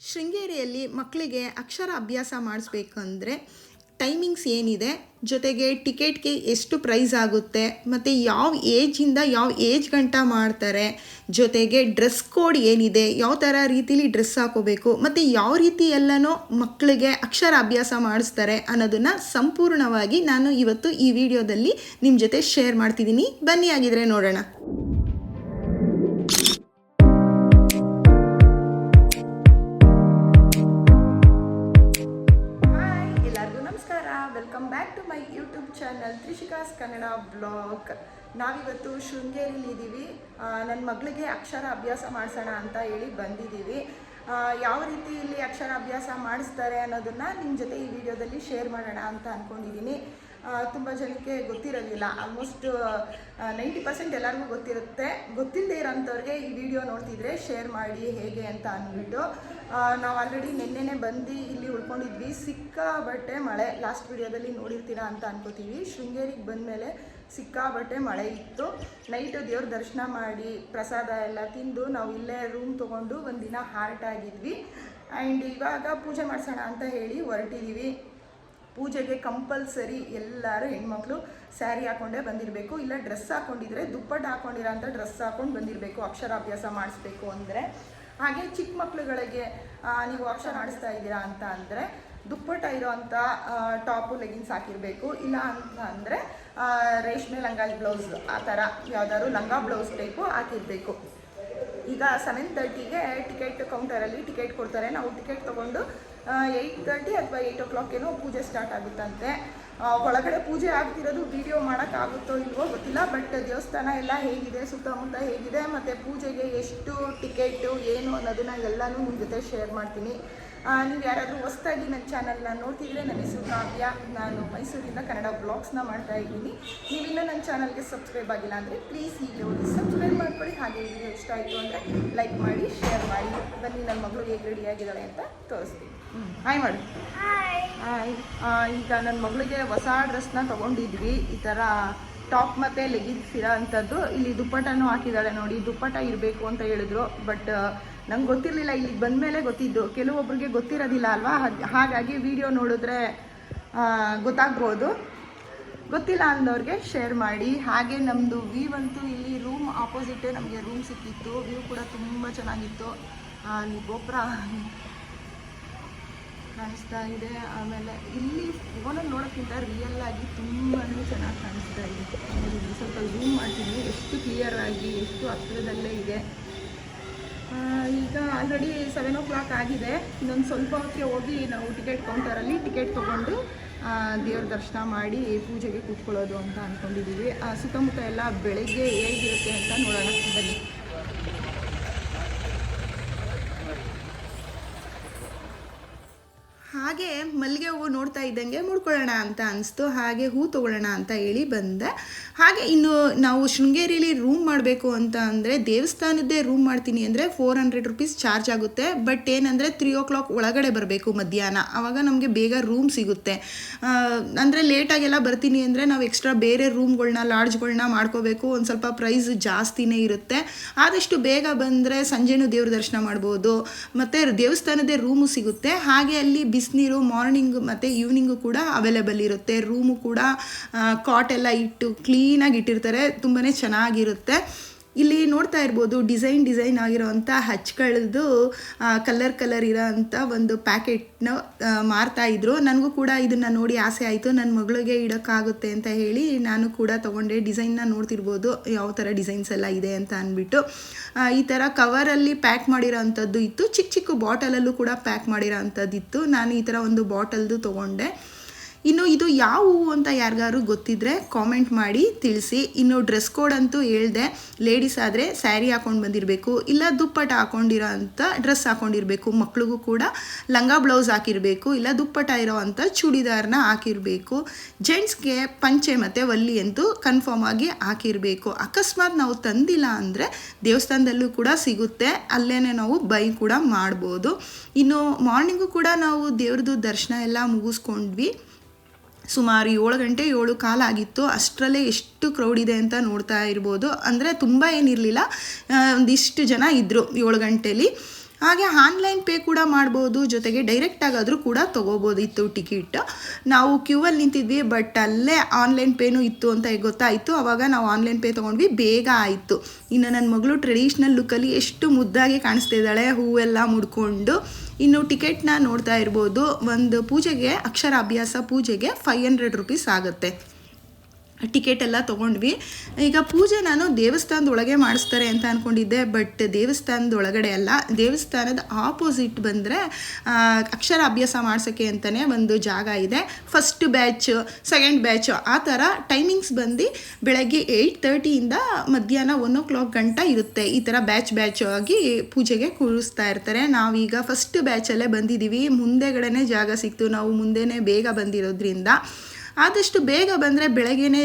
ಶೃಂಗೇರಿಯಲ್ಲಿ ಮಕ್ಕಳಿಗೆ ಅಕ್ಷರ ಅಭ್ಯಾಸ ಮಾಡಿಸ್ಬೇಕಂದ್ರೆ ಟೈಮಿಂಗ್ಸ್ ಏನಿದೆ? ಜೊತೆಗೆ ಟಿಕೆಟ್ಗೆ ಎಷ್ಟು ಪ್ರೈಸ್ ಆಗುತ್ತೆ? ಮತ್ತು ಯಾವ ಏಜಿಂದ ಯಾವ ಏಜ್ ಗಂಟ ಮಾಡ್ತಾರೆ? ಜೊತೆಗೆ ಡ್ರೆಸ್ ಕೋಡ್ ಏನಿದೆ? ಯಾವ ಥರ ರೀತಿಲಿ ಡ್ರೆಸ್ ಹಾಕೋಬೇಕು? ಮತ್ತು ಯಾವ ರೀತಿ ಎಲ್ಲನೂ ಮಕ್ಕಳಿಗೆ ಅಕ್ಷರ ಅಭ್ಯಾಸ ಮಾಡಿಸ್ತಾರೆ ಅನ್ನೋದನ್ನು ಸಂಪೂರ್ಣವಾಗಿ ನಾನು ಇವತ್ತು ಈ ವಿಡಿಯೋದಲ್ಲಿ ನಿಮ್ಮ ಜೊತೆ ಶೇರ್ ಮಾಡ್ತಿದ್ದೀನಿ. ಬನ್ನಿ ಆಗಿದ್ರೆ ನೋಡೋಣ. ಬ್ಲಾಗ್ ನಾವಿವತ್ತು ಶೃಂಗೇರಿಲಿ ಇದ್ದೀವಿ ನನ್ನ ಮಗಳಿಗೆ ಅಕ್ಷರ ಅಭ್ಯಾಸ ಮಾಡಿಸೋಣ ಅಂತ ಹೇಳಿ ಬಂದಿದ್ದೀವಿ ಯಾವ ರೀತಿ ಇಲ್ಲಿ ಅಕ್ಷರ ಅಭ್ಯಾಸ ಮಾಡಿಸ್ತಾರೆ ಅನ್ನೋದನ್ನು ನಿಮ್ಮ ಜೊತೆ ಈ ವಿಡಿಯೋದಲ್ಲಿ ಶೇರ್ ಮಾಡೋಣ ಅಂತ ಅಂದ್ಕೊಂಡಿದ್ದೀನಿ ತುಂಬ ಜನಕ್ಕೆ ಗೊತ್ತಿರೋದಿಲ್ಲ ಆಲ್ಮೋಸ್ಟ್ ನೈಂಟಿ ಪರ್ಸೆಂಟ್ ಎಲ್ಲರಿಗೂ ಗೊತ್ತಿರುತ್ತೆ. ಗೊತ್ತಿಲ್ಲದೆ ಇರೋಂಥವ್ರಿಗೆ ಈ ವಿಡಿಯೋ ನೋಡ್ತಿದ್ರೆ ಶೇರ್ ಮಾಡಿ ಹೇಗೆ ಅಂತ ಅಂದ್ಬಿಟ್ಟು ನಾವು ಆಲ್ರೆಡಿ ನಿನ್ನೆನೆ ಬಂದು ಇಲ್ಲಿ ಉಳ್ಕೊಂಡಿದ್ವಿ. ಸಿಕ್ಕಾಬಟ್ಟೆ ಮಳೆ. ಲಾಸ್ಟ್ ವಿಡಿಯೋದಲ್ಲಿ ನೋಡಿರ್ತೀರಾ ಅಂತ ಅನ್ಕೋತೀವಿ. ಶೃಂಗೇರಿಗೆ ಬಂದಮೇಲೆ ಸಿಕ್ಕಾಬಟ್ಟೆ ಮಳೆ ಇತ್ತು. ನೈಟು ದೇವ್ರ ದರ್ಶನ ಮಾಡಿ, ಪ್ರಸಾದ ಎಲ್ಲ ತಿಂದು ನಾವು ಇಲ್ಲೇ ರೂಮ್ ತೊಗೊಂಡು ಒಂದಿನ ಹಾರ್ಟ್ ಆಗಿದ್ವಿ. ಆ್ಯಂಡ್ ಇವಾಗ ಪೂಜೆ ಮಾಡಿಸೋಣ ಅಂತ ಹೇಳಿ ಹೊರಟಿದ್ದೀವಿ ಪೂಜೆಗೆ ಕಂಪಲ್ಸರಿ ಎಲ್ಲರೂ ಹೆಣ್ಮಕ್ಳು ಸ್ಯಾರಿ ಹಾಕೊಂಡೇ ಬಂದಿರಬೇಕು. ಇಲ್ಲ ಡ್ರೆಸ್ ಹಾಕೊಂಡಿದ್ರೆ ದುಪ್ಪಟ್ಟು ಹಾಕ್ಕೊಂಡಿರೋ ಅಂತ ಡ್ರೆಸ್ ಹಾಕ್ಕೊಂಡು ಬಂದಿರಬೇಕು. ಅಕ್ಷರಾಭ್ಯಾಸ ಮಾಡಿಸ್ಬೇಕು ಅಂದರೆ. ಹಾಗೆ ಚಿಕ್ಕ ಮಕ್ಕಳುಗಳಿಗೆ ನೀವು ಅಕ್ಷರ ಮಾಡಿಸ್ತಾ ಇದ್ದೀರಾ ಅಂತ ಅಂದರೆ ದುಪ್ಪಟ್ಟ ಇರೋವಂಥ ಟಾಪು ಲೆಗಿನ್ಸ್ ಹಾಕಿರಬೇಕು. ಇಲ್ಲ ಅಂತ ಅಂದರೆ ರೇಷ್ಮೆ ಲಂಗ ಬ್ಲೌಸ್ ಆ ಥರ ಯಾವ್ದಾದ್ರು ಲಂಗ ಬ್ಲೌಸ್ ಬೇಕು, ಹಾಕಿರಬೇಕು. ಈಗ ಸೆವೆನ್ ತರ್ಟಿಗೆ ಟಿಕೆಟ್ ಕೌಂಟರಲ್ಲಿ ಟಿಕೆಟ್ ಕೊಡ್ತಾರೆ. ನಾವು ಟಿಕೆಟ್ ತೊಗೊಂಡು ಏಯ್ಟ್ ತರ್ಟಿ ಅಥವಾ ಏಯ್ಟ್ ಓ ಕ್ಲಾಕ್ ಏನೋ ಪೂಜೆ ಸ್ಟಾರ್ಟ್ ಆಗುತ್ತಂತೆ. ಒಳಗಡೆ ಪೂಜೆ ಆಗ್ತಿರೋದು ವಿಡಿಯೋ ಮಾಡೋಕ್ಕಾಗುತ್ತೋ ಇಲ್ವೋ ಗೊತ್ತಿಲ್ಲ ಬಟ್ ದೇವಸ್ಥಾನ ಎಲ್ಲ ಹೇಗಿದೆ, ಸುತ್ತಮುತ್ತ ಹೇಗಿದೆ, ಮತ್ತು ಪೂಜೆಗೆ ಎಷ್ಟು ಟಿಕೆಟು ಏನು ಅನ್ನೋದನ್ನ ಎಲ್ಲನೂ ನಿಮ್ಮ ಜೊತೆ ಶೇರ್ ಮಾಡ್ತೀನಿ. ನೀವು ಯಾರಾದರೂ ಹೊಸ್ದಾಗಿ ನನ್ನ ಚಾನಲ್ನ ನೋಡ್ತಿದ್ರೆ ನನ್ನ ಹೆಸರು ಕಾವ್ಯ. ನಾನು ಮೈಸೂರಿಂದ ಕನ್ನಡ ಬ್ಲಾಗ್ಸ್ನ ಮಾಡ್ತಾ ಇದ್ದೀನಿ. ನೀವಿನ್ನೂ ನನ್ನ ಚಾನಲ್ಗೆ ಸಬ್ಸ್ಕ್ರೈಬ್ ಆಗಿಲ್ಲ ಅಂದರೆ ಪ್ಲೀಸ್ ಈಗ ಹೋಗಿ ಸಬ್ಸ್ಕ್ರೈಬ್ ಮಾಡ್ಕೊಳ್ಳಿ. ಹಾಗೆ ವಿಡಿಯೋ ಇಷ್ಟ ಆಯಿತು ಅಂದರೆ ಲೈಕ್ ಮಾಡಿ ಶೇರ್ ಮಾಡಿ. ಬನ್ನಿ ನನ್ನ ಮಗಳು ಹೇಗೆ ರೆಡಿ ಆಗಿದ್ದಾಳೆ ಅಂತ ತೋರಿಸ್ತೀನಿ. ಹಾಯ್ ಮಾಡಿ. ಹಾಯ್ ಈಗ ನನ್ನ ಮಗಳಿಗೆ ಹೊಸ ಡ್ರೆಸ್ನ ತೊಗೊಂಡಿದ್ವಿ. ಈ ಥರ ಟಾಪ್ ಮತ್ತು ಲೆಗಿನ್ಸ್ ಇರೋ ಅಂಥದ್ದು. ಇಲ್ಲಿ ದುಪ್ಪಟನೂ ಹಾಕಿದ್ದಾಳೆ ನೋಡಿ. ದುಪ್ಪಟ್ಟ ಇರಬೇಕು ಅಂತ ಹೇಳಿದ್ರು. ಬಟ್ ನಂಗೆ ಗೊತ್ತಿರಲಿಲ್ಲ, ಇಲ್ಲಿಗೆ ಬಂದಮೇಲೆ ಗೊತ್ತಿದ್ದು. ಕೆಲವೊಬ್ರಿಗೆ ಗೊತ್ತಿರೋದಿಲ್ಲ ಅಲ್ವಾ? ಹಾಗ್- ಹಾಗಾಗಿ ವಿಡಿಯೋ ನೋಡಿದ್ರೆ ಗೊತ್ತಾಗ್ಬೋದು. ಗೊತ್ತಿಲ್ಲ ಅಂದವ್ರಿಗೆ ಶೇರ್ ಮಾಡಿ. ಹಾಗೆ ನಮ್ಮದು ವ್ಯೂ ಅಂತೂ ಇಲ್ಲಿ ರೂಮ್ ಆಪೋಸಿಟೇ ನಮಗೆ ರೂಮ್ ಸಿಕ್ಕಿತ್ತು. ವ್ಯೂ ಕೂಡ ತುಂಬ ಚೆನ್ನಾಗಿತ್ತು. ಅಲ್ಲಿ ಗೋಪುರ ಕಾಣಿಸ್ತಾ ಇದೆ. ಆಮೇಲೆ ಇಲ್ಲಿ ಫೋನಲ್ಲಿ ನೋಡೋಕ್ಕಿಂತ ರಿಯಲ್ ತುಂಬಾ ಚೆನ್ನಾಗಿ ಕಾಣಿಸ್ತಾ ಇದೆ. ಸ್ವಲ್ಪ ಝೂಮ್ ಮಾಡ್ತೀನಿ. ಎಷ್ಟು ಕ್ಲಿಯರ್ ಆಗಿ, ಎಷ್ಟು ಹತ್ತಿರದಲ್ಲೇ ಇದೆ. ಈಗ ಆಲ್ರೆಡಿ ಸೆವೆನ್ ಓ ಕ್ಲಾಕ್ ಆಗಿದೆ. ಇನ್ನೊಂದು ಸ್ವಲ್ಪ ಹೊತ್ತಿಗೆ ಹೋಗಿ ನಾವು ಟಿಕೆಟ್ ಕೌಂಟರಲ್ಲಿ ಟಿಕೆಟ್ ತೊಗೊಂಡು ದೇವ್ರ ದರ್ಶನ ಮಾಡಿ ಪೂಜೆಗೆ ಕೂತ್ಕೊಳ್ಳೋದು ಅಂತ ಅಂದ್ಕೊಂಡಿದ್ದೀವಿ ಸುತ್ತಮುತ್ತ ಎಲ್ಲ ಬೆಳಗ್ಗೆ ಹೇಗಿರುತ್ತೆ ಅಂತ ನೋಡೋಣ ಬನ್ನಿ. ಹಾಗೆ ಮಲ್ಲಿಗೆ ಹೂವು ನೋಡ್ತಾ ಇದ್ದಂಗೆ ಮುಡ್ಕೊಳ್ಳೋಣ ಅಂತ ಅನಿಸ್ತು. ಹಾಗೆ ಹೂ ತೊಗೊಳ್ಳೋಣ ಅಂತ ಹೇಳಿ ಬಂದೆ. ಹಾಗೆ ಇನ್ನು ನಾವು ಶೃಂಗೇರಿಲಿ ರೂಮ್ ಮಾಡಬೇಕು ಅಂತ ಅಂದರೆ ದೇವಸ್ಥಾನದ್ದೇ ರೂಮ್ ಮಾಡ್ತೀನಿ ಅಂದರೆ ಫೋರ್ ಹಂಡ್ರೆಡ್ ರುಪೀಸ್ ಚಾರ್ಜ್ ಆಗುತ್ತೆ. ಬಟ್ ಏನಂದರೆ ತ್ರೀ ಓ ಕ್ಲಾಕ್ ಒಳಗಡೆ ಬರಬೇಕು ಮಧ್ಯಾಹ್ನ. ಆವಾಗ ನಮಗೆ ಬೇಗ ರೂಮ್ ಸಿಗುತ್ತೆ. ಅಂದರೆ ಲೇಟಾಗೆಲ್ಲ ಬರ್ತೀನಿ ಅಂದರೆ ನಾವು ಎಕ್ಸ್ಟ್ರಾ ಬೇರೆ ರೂಮ್ಗಳನ್ನ ಲಾಡ್ಜ್ಗಳನ್ನ ಮಾಡ್ಕೋಬೇಕು. ಒಂದು ಸ್ವಲ್ಪ ಪ್ರೈಸ್ ಜಾಸ್ತಿನೇ ಇರುತ್ತೆ. ಆದಷ್ಟು ಬೇಗ ಬಂದರೆ ಸಂಜೆನೂ ದೇವ್ರ ದರ್ಶನ ಮಾಡ್ಬೋದು. ಮತ್ತು ದೇವಸ್ಥಾನದೇ ರೂಮು ಸಿಗುತ್ತೆ. ಹಾಗೆ ಅಲ್ಲಿ ಬಿಸಿನೀರು ಮಾರ್ನಿಂಗ್ ಮತ್ತು ಈವ್ನಿಂಗು ಕೂಡ ಅವೈಲೇಬಲ್ ಇರುತ್ತೆ. ರೂಮು ಕೂಡ ಕಾಟ್ ಎಲ್ಲ ಇಟ್ಟು ಕ್ಲೀನಾಗಿ ಇಟ್ಟಿರ್ತಾರೆ. ತುಂಬಾ ಚೆನ್ನಾಗಿರುತ್ತೆ. ಇಲ್ಲಿ ನೋಡ್ತಾ ಇರ್ಬೋದು, ಡಿಸೈನ್ ಡಿಸೈನ್ ಆಗಿರೋವಂಥ ಹಚ್ಕಳ್ದು ಕಲರ್ ಕಲರ್ ಇರೋವಂಥ ಒಂದು ಪ್ಯಾಕೆಟ್ನ ಮಾರ್ತಾ ಇದ್ರು. ನನಗೂ ಕೂಡ ಇದನ್ನು ನೋಡಿ ಆಸೆ ಆಯಿತು. ನನ್ನ ಮಗಳಿಗೆ ಇಡೋಕ್ಕಾಗುತ್ತೆ ಅಂತ ಹೇಳಿ ನಾನು ಕೂಡ ತೊಗೊಂಡೆ. ಡಿಸೈನ್ನ ನೋಡ್ತಿರ್ಬೋದು, ಯಾವ ಥರ ಡಿಸೈನ್ಸ್ ಎಲ್ಲ ಇದೆ ಅಂತ ಅಂದ್ಬಿಟ್ಟು ಈ ಥರ ಕವರಲ್ಲಿ ಪ್ಯಾಕ್ ಮಾಡಿರೋ ಅಂಥದ್ದು ಇತ್ತು. ಚಿಕ್ಕ ಚಿಕ್ಕ ಬಾಟಲಲ್ಲೂ ಕೂಡ ಪ್ಯಾಕ್ ಮಾಡಿರೋ ಅಂಥದ್ದು ಇತ್ತು ನಾನು ಈ ಥರ ಒಂದು ಬಾಟಲ್ದು ತೊಗೊಂಡೆ. ಇನ್ನು ಇದು ಯಾವ ಹೂವು ಅಂತ ಯಾರಿಗಾದ್ರು ಗೊತ್ತಿದ್ರೆ ಕಾಮೆಂಟ್ ಮಾಡಿ, ತಿಳಿಸಿ. ಇನ್ನು ಡ್ರೆಸ್ ಕೋಡ್ ಅಂತೂ ಹೇಳ್ದೆ ಲೇಡೀಸ್ ಆದರೆ ಸ್ಯಾರಿ ಹಾಕೊಂಡು ಬಂದಿರಬೇಕು, ಇಲ್ಲ ದುಪ್ಪಟ ಹಾಕೊಂಡಿರೋ ಅಂಥ ಡ್ರೆಸ್ ಹಾಕೊಂಡಿರಬೇಕು, ಮಕ್ಳಿಗೂ ಕೂಡ ಲಂಗ ಬ್ಲೌಸ್ ಹಾಕಿರಬೇಕು, ಇಲ್ಲ ದುಪ್ಪಟ ಇರೋ ಅಂಥ ಚೂಡಿದಾರನ ಹಾಕಿರಬೇಕು. ಜೆಂಟ್ಸ್ಗೆ ಪಂಚೆ ಮತ್ತು ಒಲ್ಲಿ ಅಂತೂ ಕನ್ಫರ್ಮ್ ಆಗಿ ಹಾಕಿರಬೇಕು. ಅಕಸ್ಮಾತ್ ನಾವು ತಂದಿಲ್ಲ ಅಂದರೆ ದೇವಸ್ಥಾನದಲ್ಲೂ ಕೂಡ ಸಿಗುತ್ತೆ ಅಲ್ಲೇ ನಾವು ಬೈ ಕೂಡ ಮಾಡ್ಬೋದು. ಇನ್ನು ಮಾರ್ನಿಂಗು ಕೂಡ ನಾವು ದೇವ್ರದ್ದು ದರ್ಶನ ಎಲ್ಲ ಮುಗಿಸ್ಕೊಂಡ್ವಿ. ಸುಮಾರು ಏಳು ಗಂಟೆ ಏಳು ಕಾಲ ಆಗಿತ್ತು. ಅಷ್ಟರಲ್ಲೇ ಎಷ್ಟು ಕ್ರೌಡ್ ಇದೆ ಅಂತ ನೋಡ್ತಾ ಇರ್ಬೋದು. ಅಂದರೆ ತುಂಬ ಏನಿರಲಿಲ್ಲ. ಒಂದಿಷ್ಟು ಜನ ಇದ್ದರು ಏಳು ಗಂಟೇಲಿ. ಹಾಗೆ ಆನ್ಲೈನ್ ಪೇ ಕೂಡ ಮಾಡ್ಬೋದು. ಜೊತೆಗೆ ಡೈರೆಕ್ಟಾಗಾದರೂ ಕೂಡ ತೊಗೋಬೋದಿತ್ತು ಟಿಕೆಟ್ ನಾವು ಕ್ಯೂ ಅಲ್ಲಿ ನಿಂತಿದ್ವಿ ಬಟ್ ಅಲ್ಲೇ ಆನ್ಲೈನ್ ಪೇನೂ ಇತ್ತು ಅಂತ ಗೊತ್ತಾಯಿತು. ಆವಾಗ ನಾವು ಆನ್ಲೈನ್ ಪೇ ತೊಗೊಂಡ್ವಿ, ಬೇಗ ಆಯಿತು. ಇನ್ನು ನನ್ನ ಮಗಳು ಟ್ರೆಡಿಷ್ನಲ್ ಲುಕ್ಕಲ್ಲಿ ಎಷ್ಟು ಮುದ್ದಾಗಿ ಕಾಣಿಸ್ತಾ ಇದ್ದಾಳೆ, ಹೂವೆಲ್ಲ ಮುಡ್ಕೊಂಡು. ಇನ್ನು ಟಿಕೆಟ್ನ ನೋಡ್ತಾ ಇರ್ಬೋದು. ಒಂದು ಪೂಜೆಗೆ ಅಕ್ಷರಾಭ್ಯಾಸ ಪೂಜೆಗೆ ಫೈವ್ ಹಂಡ್ರೆಡ್ ರುಪೀಸ್ ಆಗುತ್ತೆ. ಟಿಕೆಟ್ ಎಲ್ಲ ತೊಗೊಂಡ್ವಿ. ಈಗ ಪೂಜೆ ನಾನು ದೇವಸ್ಥಾನದ ಒಳಗೆ ಮಾಡಿಸ್ತಾರೆ ಅಂತ ಅಂದ್ಕೊಂಡಿದ್ದೆ ಬಟ್ ದೇವಸ್ಥಾನದ ಒಳಗಡೆ ಅಲ್ಲ. ದೇವಸ್ಥಾನದ ಆಪೋಸಿಟ್ ಬಂದರೆ ಅಕ್ಷರ ಅಭ್ಯಾಸ ಮಾಡ್ಸೋಕ್ಕೆ ಅಂತಲೇ ಒಂದು ಜಾಗ ಇದೆ. ಫಸ್ಟ್ ಬ್ಯಾಚ್ ಸೆಕೆಂಡ್ ಬ್ಯಾಚ್ ಆ ಥರ ಟೈಮಿಂಗ್ಸ್ ಬಂದು ಬೆಳಗ್ಗೆ ಏಯ್ಟ್ ತರ್ಟಿಯಿಂದ ಮಧ್ಯಾಹ್ನ ಒನ್ ಓ ಕ್ಲಾಕ್ ಗಂಟ ಇರುತ್ತೆ. ಈ ಥರ ಬ್ಯಾಚ್ ಬ್ಯಾಚ್ ಆಗಿ ಪೂಜೆಗೆ ಕೂರಿಸ್ತಾ ಇರ್ತಾರೆ. ನಾವೀಗ ಫಸ್ಟ್ ಬ್ಯಾಚಲ್ಲೇ ಬಂದಿದ್ದೀವಿ. ಮುಂದೆಗಡೆನೇ ಜಾಗ ಸಿಕ್ತು. ನಾವು ಮುಂದೆನೇ ಬೇಗ ಬಂದಿರೋದ್ರಿಂದ. ಆದಷ್ಟು ಬೇಗ ಬಂದರೆ ಬೆಳಗ್ಗೆನೇ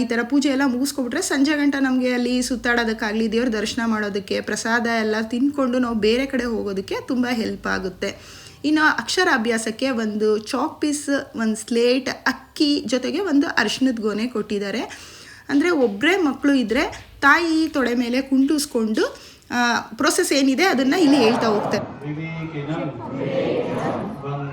ಈ ಥರ ಪೂಜೆ ಎಲ್ಲ ಮುಗಿಸ್ಕೊಬಿಟ್ರೆ ಸಂಜೆ ಗಂಟ ನಮಗೆ ಅಲ್ಲಿ ಸುತ್ತಾಡೋದಕ್ಕಾಗಲಿ, ದೇವ್ರ ದರ್ಶನ ಮಾಡೋದಕ್ಕೆ, ಪ್ರಸಾದ ಎಲ್ಲ ತಿಂದ್ಕೊಂಡು ನಾವು ಬೇರೆ ಕಡೆ ಹೋಗೋದಕ್ಕೆ ತುಂಬ ಹೆಲ್ಪ್ ಆಗುತ್ತೆ. ಇನ್ನು ಅಕ್ಷರಾಭ್ಯಾಸಕ್ಕೆ ಒಂದು ಚಾಕ್ ಪೀಸ್ ಒಂದು ಸ್ಲೇಟ್ ಅಕ್ಕಿ ಜೊತೆಗೆ ಒಂದು ಅರ್ಶಿನದ ಗೊನೆ ಕೊಟ್ಟಿದ್ದಾರೆ. ಅಂದರೆ ಒಬ್ಬರೇ ಮಕ್ಕಳು ಇದ್ದರೆ ತಾಯಿ ತೊಡೆ ಮೇಲೆ ಕುಂಟುಸ್ಕೊಂಡು ಪ್ರೊಸೆಸ್ ಏನಿದೆ ಅದನ್ನು ಇಲ್ಲಿ ಹೇಳ್ತಾ ಹೋಗ್ತಾರೆ.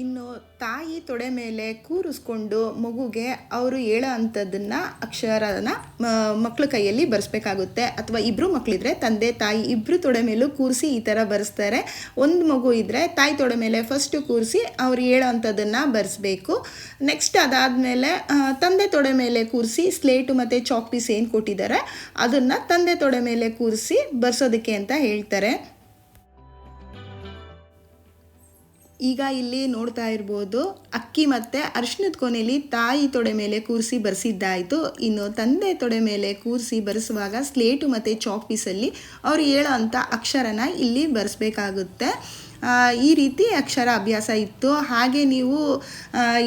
ಇನ್ನು ತಾಯಿ ತೊಡೆ ಮೇಲೆ ಕೂರಿಸ್ಕೊಂಡು ಮಗುಗೆ ಅವರು ಹೇಳೋ ಅಂಥದ್ದನ್ನು ಅಕ್ಷರನ ಮಕ್ಕಳ ಕೈಯಲ್ಲಿ ಬರೆಸ್ಬೇಕಾಗುತ್ತೆ. ಅಥವಾ ಇಬ್ಬರು ಮಕ್ಕಳಿದ್ರೆ ತಂದೆ, ತಾಯಿ ಇಬ್ಬರು ತೊಡೆ ಮೇಲೂ ಕೂರಿಸಿ ಈ ಥರ ಬರೆಸ್ತಾರೆ. ಒಂದು ಮಗು ಇದ್ದರೆ ತಾಯಿ ತೊಡೆ ಮೇಲೆ ಫಸ್ಟು ಕೂರಿಸಿ ಅವ್ರು ಹೇಳೋ ಅಂಥದ್ದನ್ನು ಬರೆಸ್ಬೇಕು. ನೆಕ್ಸ್ಟ್ ಅದಾದಮೇಲೆ ತಂದೆ ತೊಡೆ ಮೇಲೆ ಕೂರಿಸಿ ಸ್ಲೇಟು ಮತ್ತು ಚಾಕ್ ಪೀಸ್ ಏನು ಕೊಟ್ಟಿದ್ದಾರೆ, ಅದನ್ನು ತಂದೆ ತೊಡೆ ಮೇಲೆ ಕೂರಿಸಿ ಬರ್ಸೋದಕ್ಕೆ ಅಂತ ಹೇಳ್ತಾರೆ. ಈಗ ಇಲ್ಲಿ ನೋಡ್ತಾ ಇರ್ಬೋದು, ಅಕ್ಕಿ ಮತ್ತು ಅರ್ಶಿನದ ಕೊನೆಯಲ್ಲಿ ತಾಯಿ ತೊಡೆ ಮೇಲೆ ಕೂರಿಸಿ ಬರೆಸಿದ್ದಾಯಿತು. ಇನ್ನು ತಂದೆ ತೊಡೆ ಮೇಲೆ ಕೂರಿಸಿ ಬರೆಸುವಾಗ ಸ್ಲೇಟು ಮತ್ತು ಚಾಕ್ ಪೀಸಲ್ಲಿ ಅವ್ರು ಹೇಳೋ ಅಂಥ ಅಕ್ಷರನ ಇಲ್ಲಿ ಬರೆಸ್ಬೇಕಾಗುತ್ತೆ. ಈ ರೀತಿ ಅಕ್ಷರ ಅಭ್ಯಾಸ ಇತ್ತು. ಹಾಗೆ ನೀವು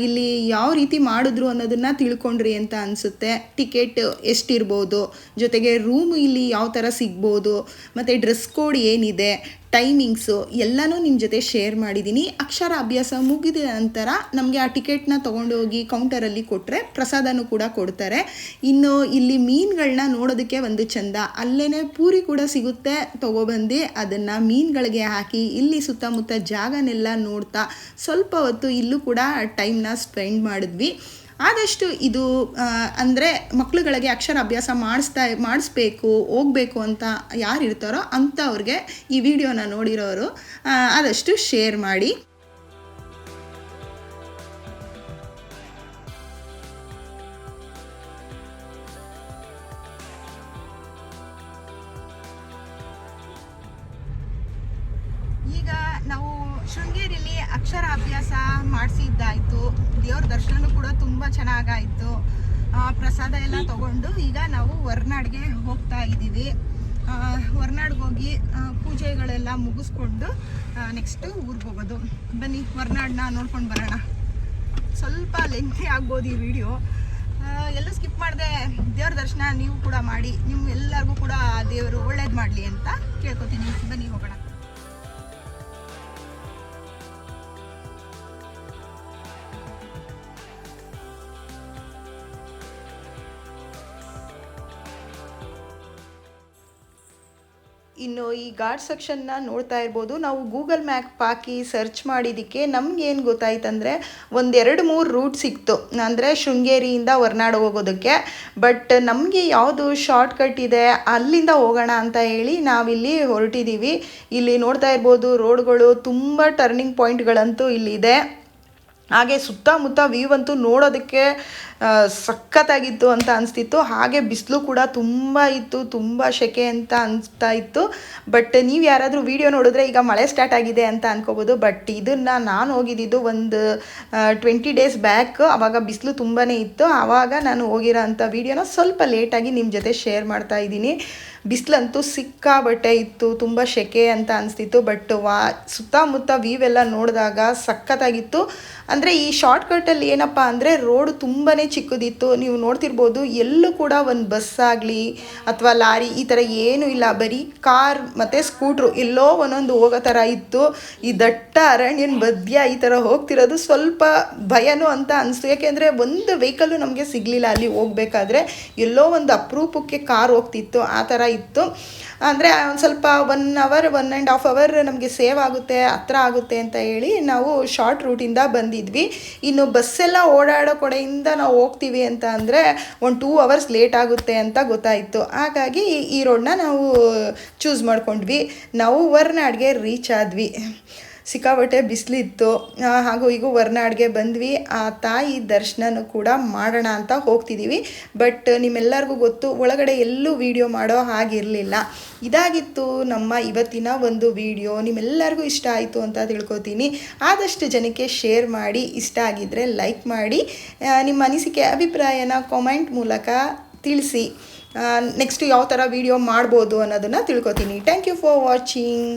ಇಲ್ಲಿ ಯಾವ ರೀತಿ ಮಾಡಿದ್ರು ಅನ್ನೋದನ್ನು ತಿಳ್ಕೊಂಡ್ರಿ ಅಂತ ಅನಿಸುತ್ತೆ. ಟಿಕೆಟ್ ಎಷ್ಟಿರ್ಬೋದು, ಜೊತೆಗೆ ರೂಮ್ ಇಲ್ಲಿ ಯಾವ ಥರ ಸಿಗ್ಬೋದು, ಮತ್ತು ಡ್ರೆಸ್ ಕೋಡ್ ಏನಿದೆ ಟೈಮಿಂಗ್ಸು ಎಲ್ಲನೂ ನಿಮ್ಮ ಜೊತೆ ಶೇರ್ ಮಾಡಿದ್ದೀನಿ ಅಕ್ಷರ ಅಭ್ಯಾಸ ಮುಗಿದ ನಂತರ ನಮಗೆ ಆ ಟಿಕೆಟ್ನ ತೊಗೊಂಡೋಗಿ ಕೌಂಟರಲ್ಲಿ ಕೊಟ್ಟರೆ ಪ್ರಸಾದನೂ ಕೂಡ ಕೊಡ್ತಾರೆ. ಇನ್ನು ಇಲ್ಲಿ ಮೀನುಗಳನ್ನ ನೋಡೋದಕ್ಕೆ ಒಂದು ಚಂದ. ಅಲ್ಲೇ ಪೂರಿ ಕೂಡ ಸಿಗುತ್ತೆ. ತೊಗೊಬಂದು ಅದನ್ನು ಮೀನುಗಳಿಗೆ ಹಾಕಿ ಇಲ್ಲಿ ಸುತ್ತಮುತ್ತ ಜಾಗನೆಲ್ಲ ನೋಡ್ತಾ ಸ್ವಲ್ಪ ಹೊತ್ತು ಇಲ್ಲೂ ಕೂಡ ಟೈಮ್ನ ಸ್ಪೆಂಡ್ ಮಾಡಿದ್ವಿ. ಆದಷ್ಟು ಇದು ಅಂದರೆ ಮಕ್ಕಳುಗಳಿಗೆ ಅಕ್ಷರ ಅಭ್ಯಾಸ ಮಾಡಿಸ್ತಾ, ಮಾಡಿಸ್ಬೇಕು, ಹೋಗ್ಬೇಕು ಅಂತ ಯಾರು ಇರ್ತಾರೋ ಅಂಥವ್ರಿಗೆ ಈ ವಿಡಿಯೋನ ನೋಡಿರೋರು ಆದಷ್ಟು ಶೇರ್ ಮಾಡಿ. ಅಕ್ಷರ ಅಭ್ಯಾಸ ಮಾಡಿಸಿದ್ದಾಯಿತು. ದೇವ್ರ ದರ್ಶನ ಕೂಡ ತುಂಬ ಚೆನ್ನಾಗಾಯಿತು. ಪ್ರಸಾದ ಎಲ್ಲ ತಗೊಂಡು ಈಗ ನಾವು ಹೊರ್ನಾಡ್ಗೆ ಹೋಗ್ತಾ ಇದ್ದೀವಿ. ಹೊರ್ನಾಡ್ಗೆ ಹೋಗಿ ಪೂಜೆಗಳೆಲ್ಲ ಮುಗಿಸ್ಕೊಂಡು ನೆಕ್ಸ್ಟು ಊರಿಗೆ ಹೋಗೋದು. ಬನ್ನಿ ಹೊರ್ನಾಡನ್ನ ನೋಡ್ಕೊಂಡು ಬರೋಣ. ಸ್ವಲ್ಪ ಲೆಂಥಿ ಆಗ್ಬೋದು ಈ ವಿಡಿಯೋ ಎಲ್ಲೂ ಸ್ಕಿಪ್ ಮಾಡಿದೆ. ದೇವ್ರ ದರ್ಶನ ನೀವು ಕೂಡ ಮಾಡಿ. ನಿಮ್ಮ ಎಲ್ಲರಿಗೂ ಕೂಡ ದೇವರು ಒಳ್ಳೇದು ಮಾಡಲಿ ಅಂತ ಕೇಳ್ಕೊತೀನಿ. ಬನ್ನಿ ಹೋಗೋಣ. ಇನ್ನು ಈ ಗಾರ್ಡ್ ಸೆಕ್ಷನ್ನ ನೋಡ್ತಾ ಇರ್ಬೋದು. ನಾವು ಗೂಗಲ್ ಮ್ಯಾಪ್ ಹಾಕಿ ಸರ್ಚ್ ಮಾಡಿದ್ದಕ್ಕೆ ನಮಗೇನು ಗೊತ್ತಾಯ್ತಂದರೆ ಒಂದೆರಡು ಮೂರು ರೂಟ್ ಸಿಕ್ತು. ಅಂದರೆ ಶೃಂಗೇರಿಯಿಂದ ಹೊರ್ನಾಡು ಹೋಗೋದಕ್ಕೆ. ಬಟ್ ನಮಗೆ ಯಾವುದು ಶಾರ್ಟ್ಕಟ್ ಇದೆ, ಅಲ್ಲಿಂದ ಹೋಗೋಣ ಅಂತ ಹೇಳಿ ನಾವಿಲ್ಲಿ ಹೊರಟಿದ್ದೀವಿ ಇಲ್ಲಿ ನೋಡ್ತಾ ಇರ್ಬೋದು ರೋಡ್ಗಳು ತುಂಬ ಟರ್ನಿಂಗ್ ಪಾಯಿಂಟ್ಗಳಂತೂ ಇಲ್ಲಿದೆ. ಹಾಗೆ ಸುತ್ತಮುತ್ತ ವ್ಯೂ ಅಂತೂ ನೋಡೋದಕ್ಕೆ ಸಖತ್ತಾಗಿತ್ತು ಅಂತ ಅನಿಸ್ತಿತ್ತು. ಹಾಗೆ ಬಿಸಿಲು ಕೂಡ ತುಂಬ ಇತ್ತು, ತುಂಬ ಸೆಕೆ ಅಂತ ಅನಿಸ್ತಾ ಇತ್ತು. ಬಟ್ ನೀವು ಯಾರಾದರೂ ವಿಡಿಯೋ ನೋಡಿದ್ರೆ ಈಗ ಮಳೆ ಸ್ಟಾರ್ಟ್ ಆಗಿದೆ ಅಂತ ಅನ್ಕೋಬೋದು. ಬಟ್ ಇದನ್ನು ನಾನು ಹೋಗಿದ್ದಿದ್ದು ಒಂದು ಟ್ವೆಂಟಿ ಡೇಸ್ ಬ್ಯಾಕ್ ಆವಾಗ ಬಿಸಿಲು ತುಂಬಾ ಇತ್ತು. ಆವಾಗ ನಾನು ಹೋಗಿರೋ ಅಂಥ ವೀಡಿಯೋನ ಸ್ವಲ್ಪ ಲೇಟಾಗಿ ನಿಮ್ಮ ಜೊತೆ ಶೇರ್ ಮಾಡ್ತಾ ಇದ್ದೀನಿ. ಬಿಸಿಲಂತೂ ಸಿಕ್ಕಾಬಟ್ಟೆ ಇತ್ತು, ತುಂಬ ಸೆಕೆ ಅಂತ ಅನಿಸ್ತಿತ್ತು ಬಟ್ ವಾ, ಸುತ್ತಮುತ್ತ ವ್ಯೂ ಎಲ್ಲ ನೋಡಿದಾಗ ಸಖತ್ತಾಗಿತ್ತು. ಅಂದರೆ ಈ ಶಾರ್ಟ್ಕಟ್ಟಲ್ಲಿ ಏನಪ್ಪ ಅಂದರೆ ರೋಡ್ ತುಂಬಾ ಚಿಕ್ಕದಿತ್ತು. ನೀವು ನೋಡ್ತಿರ್ಬೋದು, ಎಲ್ಲೂ ಕೂಡ ಒಂದು ಬಸ್ ಆಗಲಿ ಅಥವಾ ಲಾರಿ ಈ ಥರ ಏನೂ ಇಲ್ಲ. ಬರೀ ಕಾರ್ ಮತ್ತು ಸ್ಕೂಟ್ರು ಎಲ್ಲೋ ಒಂದೊಂದು ಹೋಗೋ ಥರ ಇತ್ತು. ಈ ದಟ್ಟ ಅರಣ್ಯನ ಮಧ್ಯ ಈ ಥರ ಹೋಗ್ತಿರೋದು ಸ್ವಲ್ಪ ಭಯನೂ ಅಂತ ಅನಿಸ್ತು. ಯಾಕೆಂದರೆ ಒಂದು ವೆಹಿಕಲ್ಲು ನಮಗೆ ಸಿಗಲಿಲ್ಲ ಅಲ್ಲಿ ಹೋಗಬೇಕಾದ್ರೆ. ಎಲ್ಲೋ ಒಂದು ಅಪರೂಪಕ್ಕೆ ಕಾರ್ ಹೋಗ್ತಿತ್ತು. ಆ ಥರ ಇತ್ತು. ಅಂದರೆ ಒಂದು ಸ್ವಲ್ಪ one hour one and half hour ನಮಗೆ ಸೇವ್ ಆಗುತ್ತೆ, ಹತ್ರ ಆಗುತ್ತೆ ಅಂತ ಹೇಳಿ ನಾವು ಶಾರ್ಟ್ ರೂಟಿಂದ ಬಂದಿದ್ವಿ. ಇನ್ನು ಬಸ್ಸೆಲ್ಲ ಓಡಾಡೋ ಕಡೆಯಿಂದ ನಾವು ಹೋಗ್ತೀವಿ ಅಂತ ಅಂದರೆ ಒಂದು ಟೂ ಅವರ್ಸ್ ಲೇಟ್ ಆಗುತ್ತೆ ಅಂತ ಗೊತ್ತಾಯಿತು. ಹಾಗಾಗಿ ಈ ರೋಡ್ನ ನಾವು ಚೂಸ್ ಮಾಡ್ಕೊಂಡ್ವಿ. ನಾವು ವರ್ನಾಡ್ಗೆ ರೀಚ್ ಆದ್ವಿ. ಸಿಕ್ಕಾಬಟ್ಟೆ ಬಿಸಿಲಿತ್ತು. ಹಾಗೂ ಈಗ ಹೊರ್ನಾಡ್ಗೆ ಬಂದ್ವಿ. ಆ ತಾಯಿ ದರ್ಶನನೂ ಕೂಡ ಮಾಡೋಣ ಅಂತ ಹೋಗ್ತಿದ್ದೀವಿ ಬಟ್ ನಿಮ್ಮೆಲ್ಲರಿಗೂ ಗೊತ್ತು, ಒಳಗಡೆ ಎಲ್ಲೂ ವಿಡಿಯೋ ಮಾಡೋ ಹಾಗಿರಲಿಲ್ಲ. ಇದಾಗಿತ್ತು ನಮ್ಮ ಇವತ್ತಿನ ಒಂದು ವಿಡಿಯೋ. ನಿಮ್ಮೆಲ್ಲರಿಗೂ ಇಷ್ಟ ಆಯಿತು ಅಂತ ತಿಳ್ಕೊತೀನಿ. ಆದಷ್ಟು ಜನಕ್ಕೆ ಶೇರ್ ಮಾಡಿ, ಇಷ್ಟ ಆಗಿದ್ದರೆ ಲೈಕ್ ಮಾಡಿ ನಿಮ್ಮ ಅನಿಸಿಕೆ, ಅಭಿಪ್ರಾಯನ ಕಾಮೆಂಟ್ ಮೂಲಕ ತಿಳಿಸಿ. ನೆಕ್ಸ್ಟ್ ಯಾವ ಥರ ವಿಡಿಯೋ ಮಾಡ್ಬೋದು ಅನ್ನೋದನ್ನು ತಿಳ್ಕೊತೀನಿ. Thank you for watching.